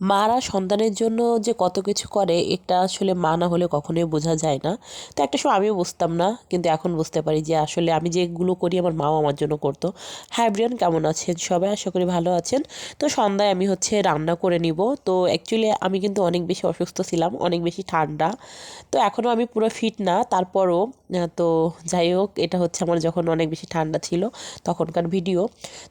মারা সন্তানের জন্য যে কত কিছু করে, এটা আসলে মা না হলে কখনোই বোঝা যায় না। তো একটা সময় আমিও বুঝতাম না, কিন্তু এখন বুঝতে পারি যে আসলে আমি যেগুলো করি আমার মাও আমার জন্য করতো। হ্যাঁ কেমন আছেন? সবাই আশা করি ভালো আছেন। তো সন্ধ্যায় আমি হচ্ছে রান্না করে নিব। তো অ্যাকচুয়ালি আমি কিন্তু অনেক বেশি অসুস্থ ছিলাম, অনেক বেশি ঠান্ডা। তো এখনও আমি পুরো ফিট না, তারপরও তো যাই হোক, এটা হচ্ছে আমার যখন অনেক বেশি ঠান্ডা ছিল, তখনকার ভিডিও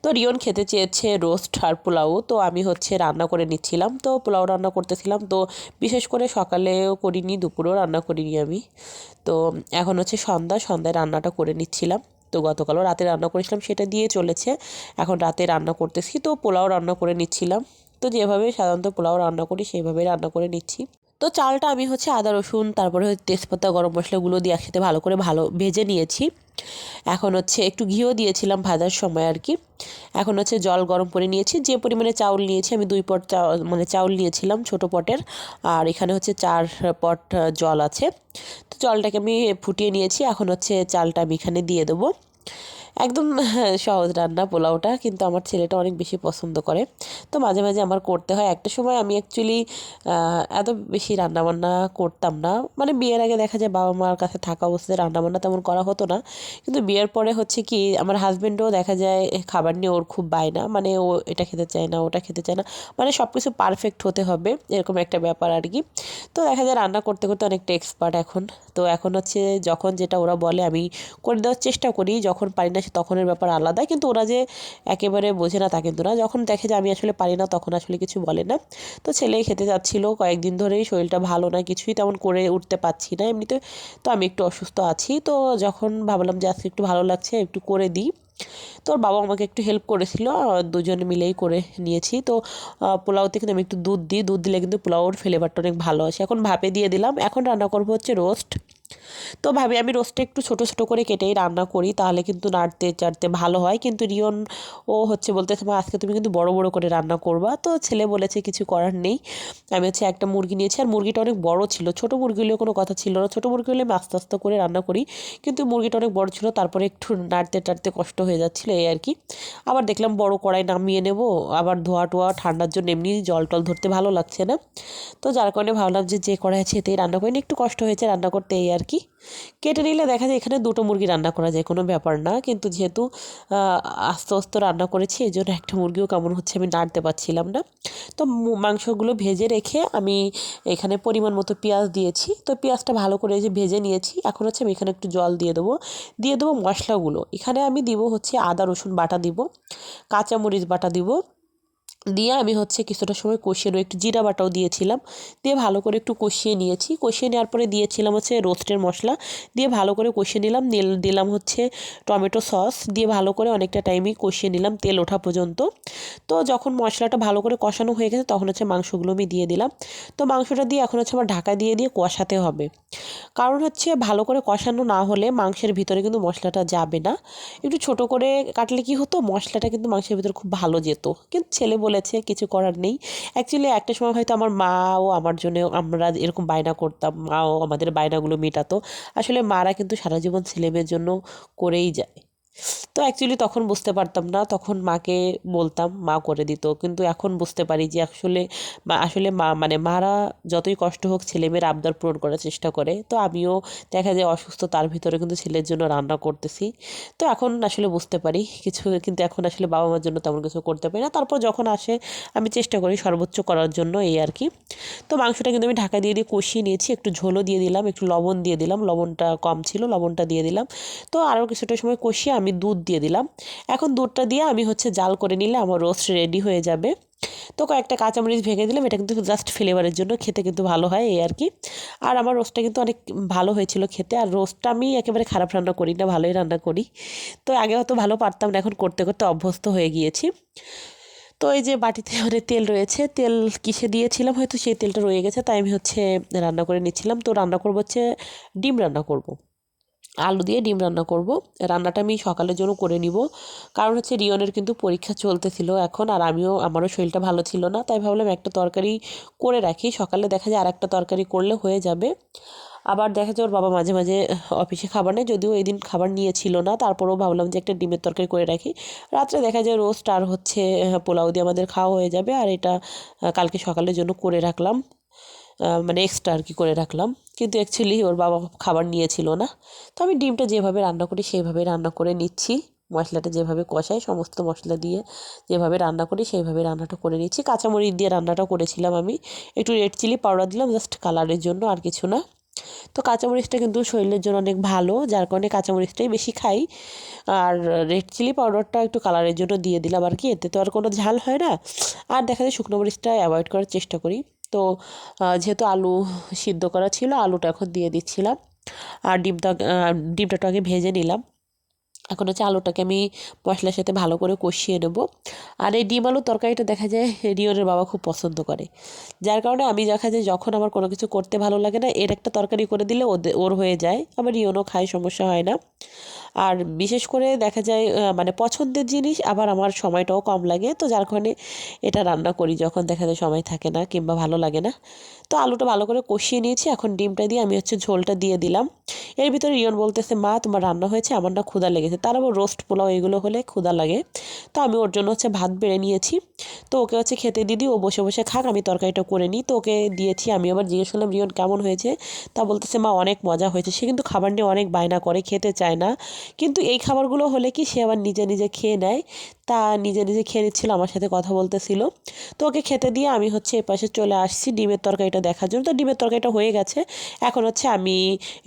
তো রিয়ন খেতে চেয়েছে রোস্ট আর পোলাও, তো আমি হচ্ছে রান্না করে নিচ্ছিলাম। তো পোলাও রান্না করতেছিলাম, তো বিশেষ করে সকালেও করিনি, দুপুরেও রান্না করিনি আমি। তো এখন হচ্ছে সন্ধ্যা, সন্ধ্যায় রান্নাটা করে নিচ্ছিলাম। তো গতকালও রাতে রান্না করেছিলাম, সেটা দিয়ে চলেছে। এখন রাতে রান্না করতেছি, তো পোলাও রান্না করে নিচ্ছিলাম। তো যেভাবে সাধারণত পোলাও রান্না করি সেইভাবেই রান্না করে নিচ্ছি। তো চালটা আমি হচ্ছে আদা, রসুন, তারপরে হচ্ছে তেজপাতা, গরম মশলাগুলো দিয়ে একসাথে ভালো করে ভালো ভেজে নিয়েছি। এখন হচ্ছে একটু ঘিও দিয়েছিলাম ভাজার সময় আর কি। এখন হচ্ছে জল গরম করে নিয়েছি। যে পরিমাণে চাউল নিয়েছি, আমি দুই পট মানে চাউল নিয়েছিলাম ছোট পটের। আর এখানে হচ্ছে চার পট জল আছে। তো জলটাকে আমি ফুটিয়ে নিয়েছি। এখন হচ্ছে চালটা আমি এখানে দিয়ে দেবো। একদম সহজ রান্না পোলাওটা, কিন্তু আমার ছেলেটা অনেক বেশি পছন্দ করে। তো মাঝে মাঝে আমার করতে হয়। একটা সময় আমি অ্যাকচুয়ালি এত বেশি রান্নাবান্না করতাম না। মানে বিয়ের আগে দেখা যায় বাবা মার কাছে থাকা অবস্থায় রান্নাবান্না তেমন করা হতো না। কিন্তু বিয়ের পরে হচ্ছে কি, আমার হাজব্যান্ডও দেখা যায় খাবার নিয়ে ওর খুব বায়না মানে ও এটা খেতে চায় না, ওটা খেতে চায় না। মানে সব কিছু পারফেক্ট হতে হবে, এরকম একটা ব্যাপার আর কি। তো দেখা যায় রান্না করতে করতে অনেকটা এক্সপার্ট এখন। তো এখন হচ্ছে যখন যেটা ওরা বলে, আমি করে দেওয়ার চেষ্টা করি। যখন পারি না তখনের ব্যাপার আলাদা। কিন্তু ওরা যে একেবারে বোঝে না তা কিন্তু না। যখন দেখে যে আমি আসলে পারি না, তখন আসলে কিছু বলে না। তো ছেলে খেতে যাচ্ছিল কয়েকদিন ধরেই শরীরটা ভালো না, কিছুই তেমন করে উঠতে পারছি না এমনিতে। তো আমি একটু অসুস্থ আছি। তো যখন ভাবলাম যে আজকে একটু ভালো লাগছে, একটু করে দিই। তো ওর বাবা আমাকে একটু হেল্প করেছিল, দুজনে মিলেই করে নিয়েছি। তো পোলাওতে কিন্তু আমি একটু দুধ দিই। দুধ দিলে কিন্তু পোলাওর ফ্লেভারটা অনেক ভালো আসে। এখন ভাপে দিয়ে দিলাম। এখন রান্না করব হচ্ছে রোস্ট তো ভাবি, আমি রোস্টটা একটু ছোটো ছোটো করে কেটেই রান্না করি, তাহলে কিন্তু নাড়তে চাড়তে ভালো হয়। কিন্তু রিয়ন, ও হচ্ছে বলতে মা, আজকে তুমি কিন্তু বড় বড় করে রান্না করবা। তো ছেলে বলেছে, কিছু করার নেই। আমি হচ্ছে একটা মুরগি নিয়েছি, আর মুরগিটা অনেক বড় ছিল। ছোটো মুরগি হলেও কোনো কথা ছিল না। ছোটো মুরগি হলে আমি আস্তে আস্তে করে রান্না করি, কিন্তু মুরগিটা অনেক বড় ছিল, তারপরে একটু নাড়তে, টাড়তে কষ্ট হয়ে যাচ্ছিল, এই আর কি। আবার দেখলাম বড় কড়াই নামিয়ে নেব, আবার ধোয়া, টোয়া ঠান্ডার জন্য এমনি জল টল ধরতে ভালো লাগছে না। তো যার কারণে ভাবলাম যে যে কড়াই আছে এতেই রান্না করি। একটু কষ্ট হয়েছে রান্না করতে, এই আর কি কেটে নিলে দেখা যায় এখানে দুটো মুরগি রান্না করা যায়, কোনো ব্যাপার না। কিন্তু যেহেতু আস্তে আস্তে রান্না করেছি এই জন্য একটা মুরগিও কেমন হচ্ছে আমি নাড়তে পারছিলাম না। তো মাংসগুলো ভেজে রেখে আমি এখানে পরিমাণ মতো পেঁয়াজ দিয়েছি। তো পেঁয়াজটা ভালো করে যে ভেজে নিয়েছি, এখন হচ্ছে আমি এখানে একটু জল দিয়ে দেবো। দিয়ে দেবো মশলাগুলো। এখানে আমি দিব হচ্ছে আদা, রসুন বাটা দিব, কাঁচামরিচ বাটা দিব দিয়ে আমি হচ্ছে কিছুটা সময় কষিয়ে নেব। একটু জিরা বাটাও দিয়েছিলাম। দিয়ে ভালো করে একটু কষিয়ে নিয়েছি। কষিয়ে নেওয়ার পরে দিয়েছিলাম হচ্ছে রোস্টের মশলা। দিয়ে ভালো করে কষিয়ে নিলাম। দিলাম হচ্ছে টমেটো সস। দিয়ে ভালো করে অনেকটা টাইমই কষিয়ে নিলাম তেল ওঠা পর্যন্ত। তো যখন মশলাটা ভালো করে কষানো হয়ে গেছে, তখন হচ্ছে মাংসগুলো আমি দিয়ে দিলাম। তো মাংসটা দিয়ে এখন হচ্ছে আমার ঢাকা দিয়ে দিয়ে কষাতে হবে। কারণ হচ্ছে ভালো করে কষানো না হলে মাংসের ভিতরে কিন্তু মশলাটা যাবে না। একটু ছোট করে কাটলে কি হতো? মশলাটা কিন্তু মাংসের ভিতরে খুব ভালো যেত। কিন্তু ছেলে বলেছে, কিছু করার নেই। অ্যাকচুয়ালি একটা সময় হয়তো আমার মাও আমার জন্য আমরা এরকম বায়না করতাম, মাও আমাদের বায়নাগুলো মেটাতো। আসলে মারা কিন্তু সারা জীবন ছেলেমেয়ের জন্য করেই যায়। তো অ্যাকচুয়ালি তখন বুঝতে পারতাম না, তখন মাকে বলতাম, মা করে দিত। কিন্তু এখন বুঝতে পারি যে আসলে আসলে মা মানে মারা যতই কষ্ট হোক ছেলেমেয়ের আবদার পূরণ করার চেষ্টা করে। তো আমিও দেখা যায় অসুস্থ, তার ভিতরে কিন্তু ছেলের জন্য রান্না করতেছি। তো এখন আসলে বুঝতে পারি, কিছু কিন্তু এখন আসলে বাবা মার জন্য তেমন কিছু করতে পারি না। তারপর যখন আসে, আমি চেষ্টা করি সর্বোচ্চ করার জন্য এই আর কি। তো মাংসটা কিন্তু আমি ঢাকা দিয়ে দিয়ে কষিয়ে নিয়েছি, একটু ঝোলও দিয়ে দিলাম, একটু লবণ দিয়ে দিলাম। লবণটা কম ছিল, লবণটা দিয়ে দিলাম। তো আরও কিছুটা সময় কষিয়ে আমি আমি দুধ দিয়ে দিলাম। এখন দুধটা দিয়ে আমি হচ্ছে জাল করে নিলে আমার রোস্ট রেডি হয়ে যাবে। তো কয়েকটা কাঁচামরিচ ভেঙে দিলাম, এটা কিন্তু জাস্ট ফ্লেভারের জন্য খেতে কিন্তু ভালো হয় এই আর কি। আর আমার রোস্টটা কিন্তু অনেক ভালো হয়েছিল খেতে, আর রোস্টটা আমি একেবারে খারাপ রান্না করি না, ভালোই রান্না করি। তো আগে হয়তো ভালো পারতাম না, এখন করতে করতে অভ্যস্ত হয়ে গিয়েছি। তো এই যে বাটিতে মানে তেল রয়েছে, তেল কিসে দিয়েছিলাম হয়তো সেই তেলটা রয়ে গেছে, তাই আমি হচ্ছে রান্না করে নিচ্ছিলাম। তো রান্না করব হচ্ছে, ডিম রান্না করব। আলু দিয়ে ডিম রান্না করব। রান্নাটা আমি সকালের জন্য করে নিব। কারণ হচ্ছে রিয়নের কিন্তু পরীক্ষা চলতেছিল এখন আর আমিও, আমারও শরীরটা ভালো ছিল না। তাই ভাবলাম একটা তরকারি করে রাখি। সকালে দেখা যায় আর একটা তরকারি করলে হয়ে যাবে। আবার দেখা যায় ওর বাবা মাঝে মাঝে অফিসে খাবার নেয়। যদিও এই দিন খাবার নিয়েছিল না, তারপরেও ভাবলাম যে একটা ডিমের তরকারি করে রাখি। রাত্রে দেখা যায় রোস্ট আর হচ্ছে পোলাও দিয়ে আমাদের খাওয়া হয়ে যাবে। আর এটা কালকে সকালের জন্য করে রাখলাম। মানে এক্সট্রা আর কি করে রাখলাম। কিন্তু অ্যাকচুয়ালি ওর বাবা খাবার নিয়েছিল না। তো আমি ডিমটা যেভাবে রান্না করি, সেইভাবে রান্না করে নিচ্ছি। মশলাটা যেভাবে কষাই, সমস্ত মশলা দিয়ে যেভাবে রান্না করি, সেইভাবে রান্নাটা করে নিচ্ছি। কাঁচামরিচ দিয়ে রান্নাটা করেছিলাম আমি। একটু রেড চিলি পাউডার দিলাম জাস্ট কালারের জন্য আর কিছু না। তো কাঁচামরিচটা কিন্তু শরীরের জন্য অনেক ভালো, যার কারণে কাঁচামরিচটাই বেশি খাই। আর রেড চিলি পাউডারটা একটু কালারের জন্য দিয়ে দিলাম আর কি। এতে তো আর কোনো ঝাল হয় না। আর দেখা যায় শুকনো মরিচটা অ্যাভয়েড করার চেষ্টা করি। তো যেহেতু আলু সিদ্ধ করা ছিল, আলুটা এখন দিয়ে দিচ্ছিলাম। আর ডিমটা ডিমটাকে ভেজে নিলাম। এখন হচ্ছে আলুটাকে আমি মশলার সাথে ভালো করে কষিয়ে নেব। আর এই ডিম আলুর তরকারিটা দেখা যায় রিওনের বাবা খুব পছন্দ করে। যার কারণে আমি দেখা যায় যখন আমার কোনো কিছু করতে ভালো লাগে না, এর একটা তরকারি করে দিলে ওর হয়ে যায়, আবার রিওনও খায়, সমস্যা হয় না। আর বিশেষ করে দেখা যায় মানে পছন্দের জিনিস আবার আমার সময়টাও কম লাগে, তো যার কারণে এটা রান্না করি যখন দেখা যায় সময় থাকে না কিংবা ভালো লাগে না। তো আলুটা ভালো করে কষিয়ে নিয়েছি, এখন ডিমটা দিয়ে আমি হচ্ছে ঝোলটা দিয়ে দিলাম। এর ভিতরে রিয়ন বলতেছে, মা, তোমার রান্না হয়েছে, আমার না ক্ষুধা লেগেছে। তার আবার রোস্ট পোলাও এগুলো হলে ক্ষুদা লাগে। তো আমি ওর জন্য হচ্ছে ভাত বেড়ে নিয়েছি। তো ওকে হচ্ছে খেতে দিদি ও বসে বসে খাক, আমি তরকারিটা করে নিই। তো ওকে দিয়েছি, আমি আবার জিজ্ঞেস করলাম, রিয়ন, কেমন হয়েছে? তা বলতেছে, মা, অনেক মজা হয়েছে। সে কিন্তু খাবার নিয়ে অনেক বায়না করে, খেতে চায় না। কিন্তু এই খাবারগুলো হলে কি সে আবার নিজে নিজে খেয়ে নেয়? তা নিজে নিজে খেয়ে নিচ্ছিল, আমার সাথে কথা বলতেছিল। তো ওকে খেতে দিয়ে আমি হচ্ছে এপাশে চলে আসছি ডিমের তরকারিটা দেখার জন্য। তো ডিমের তরকারিটা হয়ে গেছে। এখন হচ্ছে আমি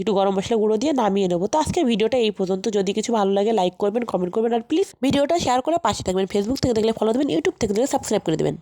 একটু গরম মশলা গুঁড়ো দিয়ে নামিয়ে নেব। তো আজকে ভিডিওটা এই পর্যন্ত। যদি কিছু ভালো লাগে লাইক করবেন কমেন্ট করবেন, আর প্লিজ ভিডিওটা শেয়ার করে পাশে থাকবেন। ফেসবুক থেকে দেখলে ফলো দেবেন ইউটিউব থেকে দেখলে সাবস্ক্রাইব করে দেবেন।